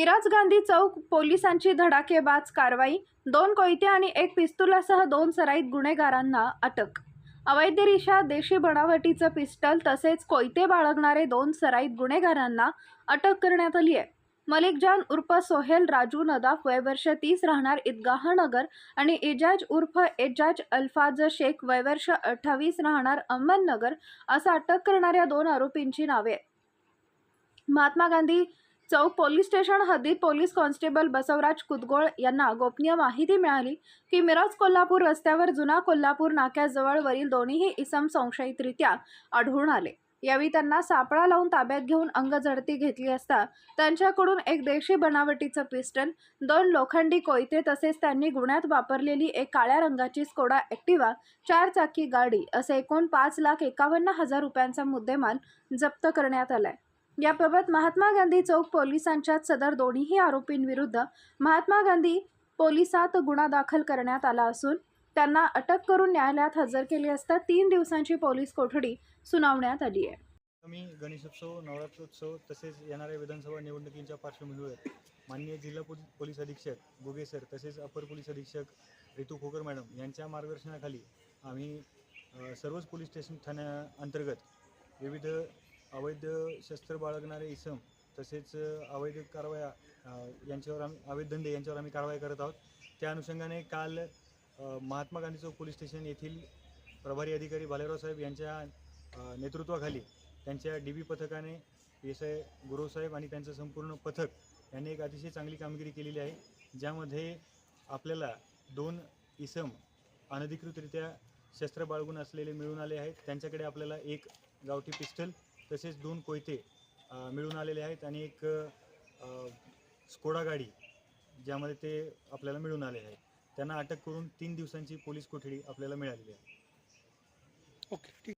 मिराज गांधी चौक पोलिसांची धडाकेबाज कारवाई दोन कोयते आणि एक पिस्तुलासह दोन सराईत गुन्हेगारांना अटक अवैधरित्या देशी बनावटीचं पिस्टल तसेच कोयते बाळगणारे दोन सराईत गुन्हेगारांना अटक करण्यात आली आहे मलिक जान उर्फ सोहेल राजू नदाफ वयवर्ष तीस राहणार इदगाहनगर आणि एजाज उर्फ एजाज अल्फाज शेख वयवर्ष अठ्ठावीस राहणार अहमदनगर असं अटक करणाऱ्या दोन आरोपींची नावे आहेत. महात्मा गांधी चौक पोलीस स्टेशन हद्दीत पोलीस कॉन्स्टेबल बसवराज कुदगोळ यांना गोपनीय माहिती मिळाली की मिरज कोल्हापूर रस्त्यावर जुना कोल्हापूर नाक्याजवळवरील दोन्हीही इसम संशयितरित्या आढळून आले. यावेळी त्यांना सापळा लावून ताब्यात घेऊन अंगझडती घेतली असता त्यांच्याकडून एक देशी बनावटीचं पिस्टल दोन लोखंडी कोयते तसेच त्यांनी गुन्ह्यात वापरलेली एक काळ्या रंगाची स्कोडा ॲक्टिवा चार चाकी गाडी असे एकूण पाच लाख एकावन्न हजार रुपयांचा मुद्देमाल जप्त करण्यात आलाय. याबाबत महात्मा गांधी चौक पोलिसांच्या सदर दोन्हीही आरोपींविरुद्ध महात्मा गांधी पोलिसात गुन्हा दाखल करण्यात आला असून त्यांना अटक करून न्यायालयात हजर केली असता तीन दिवसांची पोलीस कोठडी सुनावण्यात आली आहे. आम्ही गणेशोत्सव नवरात्रोत्सव तसेच येणाऱ्या विधानसभा निवडणुकींच्या पार्श्वभूमीवर माननीय जिल्हा पो पोलीस अधीक्षक गुगे सर तसेच अपर पोलीस अधीक्षक रितू खोकर मॅडम यांच्या मार्गदर्शनाखाली आम्ही सर्वच पोलीस स्टेशन ठाण्या अंतर्गत विविध अवैध शस्त्र बाळगणारे इसम तसेच अवैध कारवाया यांच्यावर आम्ही अवैध धंदे यांच्यावर आम्ही कारवाई करत आहोत. त्या अनुषंगाने काल महात्मा गांधी चौक पोलीस स्टेशन येथील प्रभारी अधिकारी भालेराव साहेब यांच्या नेतृत्वाखाली त्यांच्या डी बी पथकाने एस आय गुरुसाहेब आणि त्यांचं संपूर्ण पथक यांनी एक अतिशय चांगली कामगिरी केलेली आहे ज्यामध्ये आपल्याला दोन इसम अनधिकृतरित्या शस्त्र बाळगून असलेले मिळून आले आहेत. त्यांच्याकडे आपल्याला एक गावठी पिस्टल तसेच दोन कोयते मिळून आलेले आहेत आणि एक स्कोडा गाडी ज्यामध्ये ते आपल्याला मिळून आले आहेत. त्यांना अटक करून तीन दिवसांची पोलीस कोठडी आपल्याला मिळालेली आहे. ओके ठीक.